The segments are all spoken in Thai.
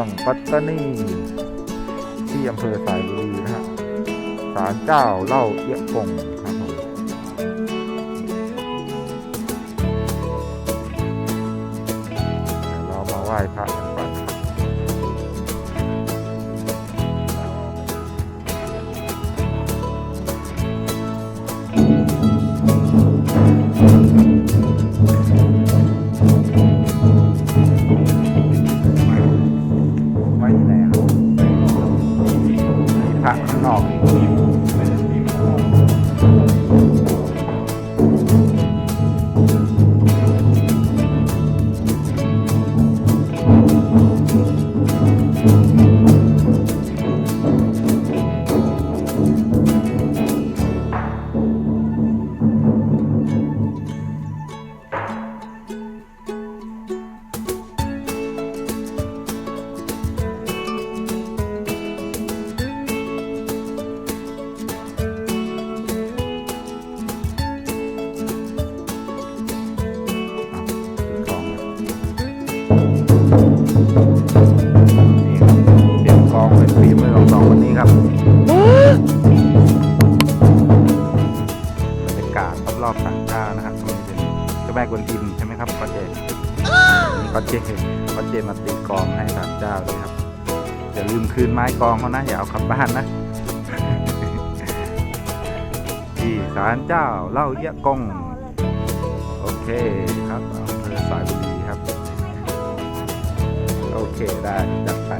องปัตตานีที่อำเภอสายบุรีนะฮะศาลเจ้าเล่าเอี้ยกงครับผมเดี๋ยวเรามาไหว้พระากาศรอบๆศาลเจ้านะครับตรงนี้เป็นเจ้าแม่กวนอิมใช่ไหมครับป้าเจนป้าเจนป้าเจนมาตีกองให้ศาลเจ้าด้วยครับอย่าลืมคืนไม้กองเขานะอย่าเอากลับบ้านนะที่ศาลเจ้าเล่าเอี้ยกงโอเคครับอำเภอสายบุรีครับ โอเคได้จัดไป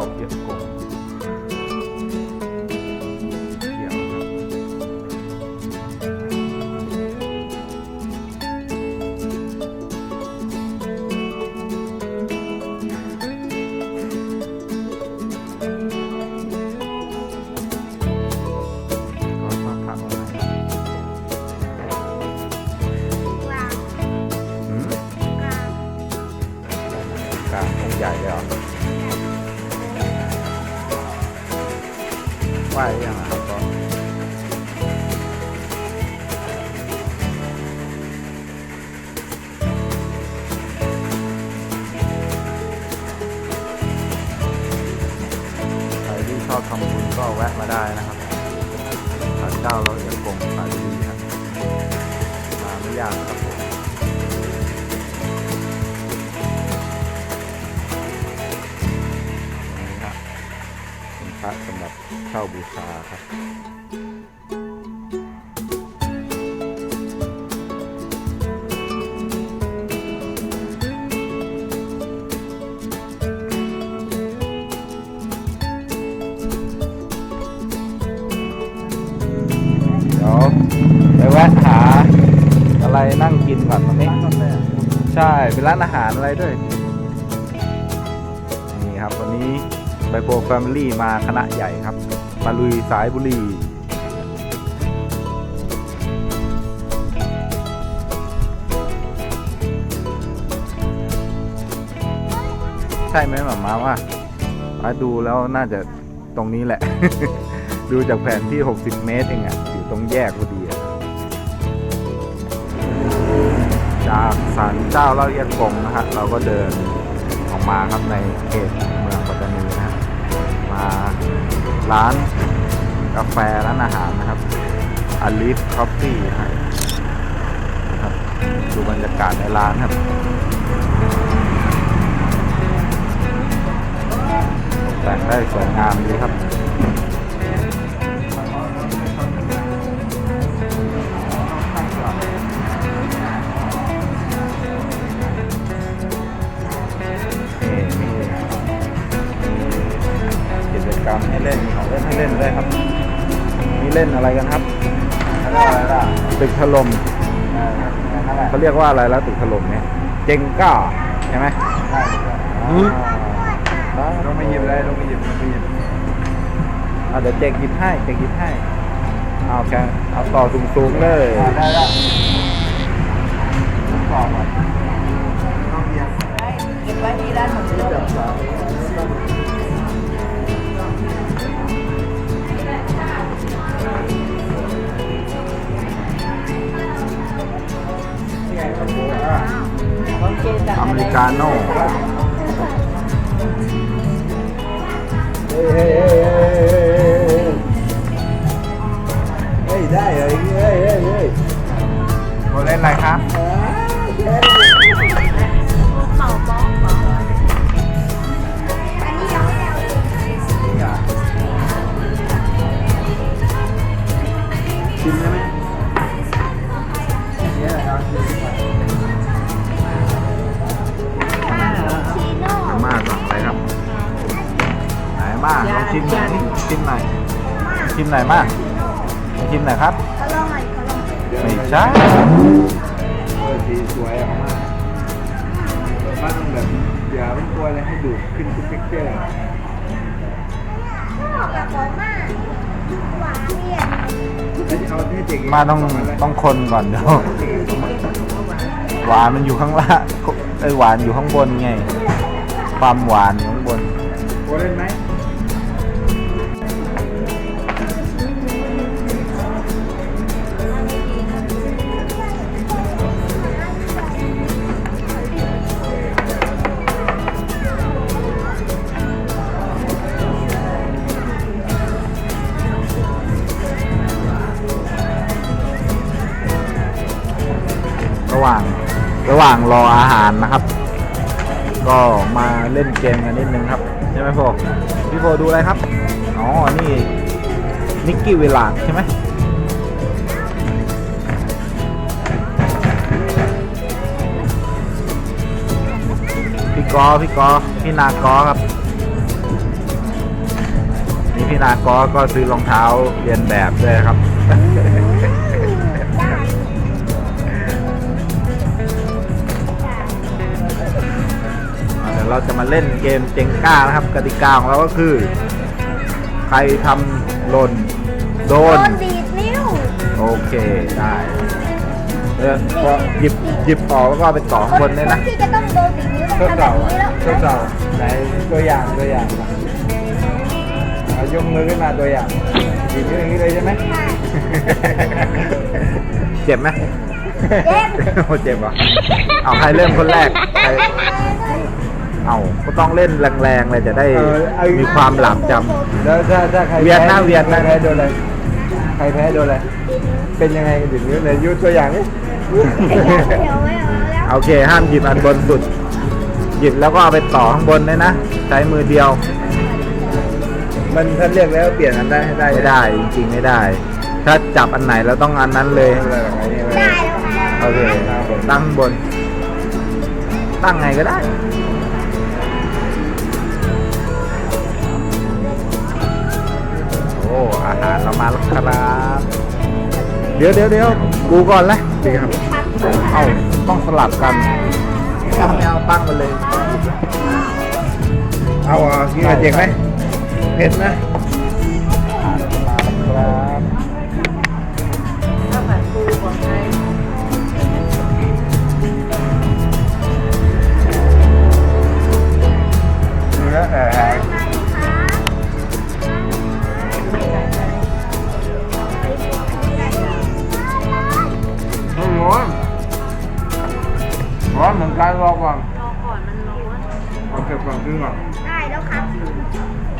วัติเาบูชาครับเดี๋ยวไปแวะหาอะไรนั่งกินก่อนตรงนี้ใช่เป็นร้านอาหารอะไรด้วย นี่ครับวันนี้ไบโปรแฟมิลี่มาคณะใหญ่ครับ มาลุยสายบุรีใช่ไหมหมามาว่ามาดูแล้วน่าจะตรงนี้แหละ ดูจากแผนที่ 60 เมตรเองอะอยู่ตรงแยกพอดีจากศาลเจ้าเล่าเอียงกงนะฮะเราก็เดินออกมาครับในเขตเมือง ร้านกาแฟร้านอาหารนะครับอลิฟคอฟฟี่นะครับดูบรรยากาศในร้านครับแต่งได้สวยงามดีครับ กิจกรรมให้เล่นมีของเล่นให้เล่นด้วยครับนี่เล่นอะไรกันครับอะไรล่ะตึกถล่มเขาเรียกว่าอะไรแล้วตึกถล่มเนี่ยเจงก้าใช่ไหมอืมลงไปหยิบเลยลงไปหยิบลงไปหยิบอะเดี๋ยวเจกหยิบให้เจกหยิบให้เอาแค่เอาต่อสูงๆเลยอ่าได้แล้วต้องต่อก่อน ชิมหน่อยมาชิมหน่อยครับไม่ใช่สีสวยอะมากมากต้องแบบอย่าเป็นตัวอะไรให้ดูดขึ้นทุกเท็กเจอร์เอาให้เด็กมาต้องต้องคนก่อนเดี๋ยวหวานมันอยู่ข้างล่างไอหวานอยู่ข้างบนไง ความหวานอยู่ข้างบนโอเล่นไหม ระหว่างระหว่างรออาหารนะครับ ก็มาเล่นเกมกันนิดนึงครับใช่ไหมโฟพี่โฟดูอะไรครับอ๋อนี่นิกกี้เวลาใช่ไหมพี่กอพี่กอพี่นากอครับนี่พี่นากอก็ซื้อรองเท้าเรียนแบบด้วยครับ เดี๋ยวเราจะมาเล่นเกมเจงก้านะครับ กติกาของเราก็คือ ใครทำหล่นโดโดนนดีดนิ้วโอเคได้เออพอหยิบหยิบออกแล้วก็เอาไปต่อข้างบนเลยนะที่จะต้องโดนดีดนิ้วทต้องดทำแบสอบบนี้แล้วทดสอบไหนตัวอย่างตัวอย่างมาเอายกมือขึ้นมาตัวอย่างดีนิ้วอย่างนี้เลยใช่ไหม เจ็บไหมเจ็บ โอ้เจ็บเหรอเอาใครเริ่มคนแรกใคร เอาก็ต้องเล่นแรงๆเลยจะได้มีความหลับจำ แล้วถ้าถ้าใครเวียนหน้าเวียนนะใครแพ้โดนอะไรใครแพ้โดนอะไรเป็นยังไงดีนิ้วเลยยุตัวอย่างนี้เดี๋ยวไม่เอาแล้วโอเคห้ามหยิบอันบนสุด หยิบแล้วก็เอาไปต่อข้างบนเลยนะใช้มือเดียวมันถ้าเรียกแล้วเปลี่ยนอันได้ให้ได้ไม่ได้จริงๆไม่ได้ ถ้าจับอันไหนเราต้องอันนั้นเลยอะไรแบบนี้ได้แล้วค่ะโอเคตั้งข้างบน ตั้งไงก็ได้ารเรามาแล้วครับ เดี๋ยวเดี๋ยวเดี๋ยวกูก่อนเลยดีครับ เอ้าต้องสลับกันถ้าไม่เอาตั้งกันเลย เอาอะกินกับเด็กไหมเผ็ดนะ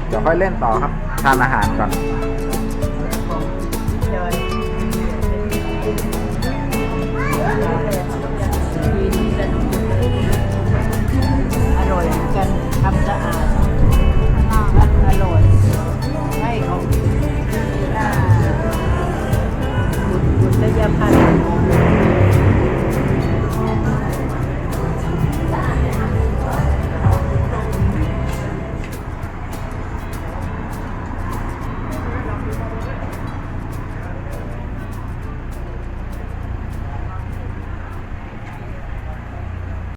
เดี๋ยวค่อยเล่นต่อครับ ทานอาหารก่อน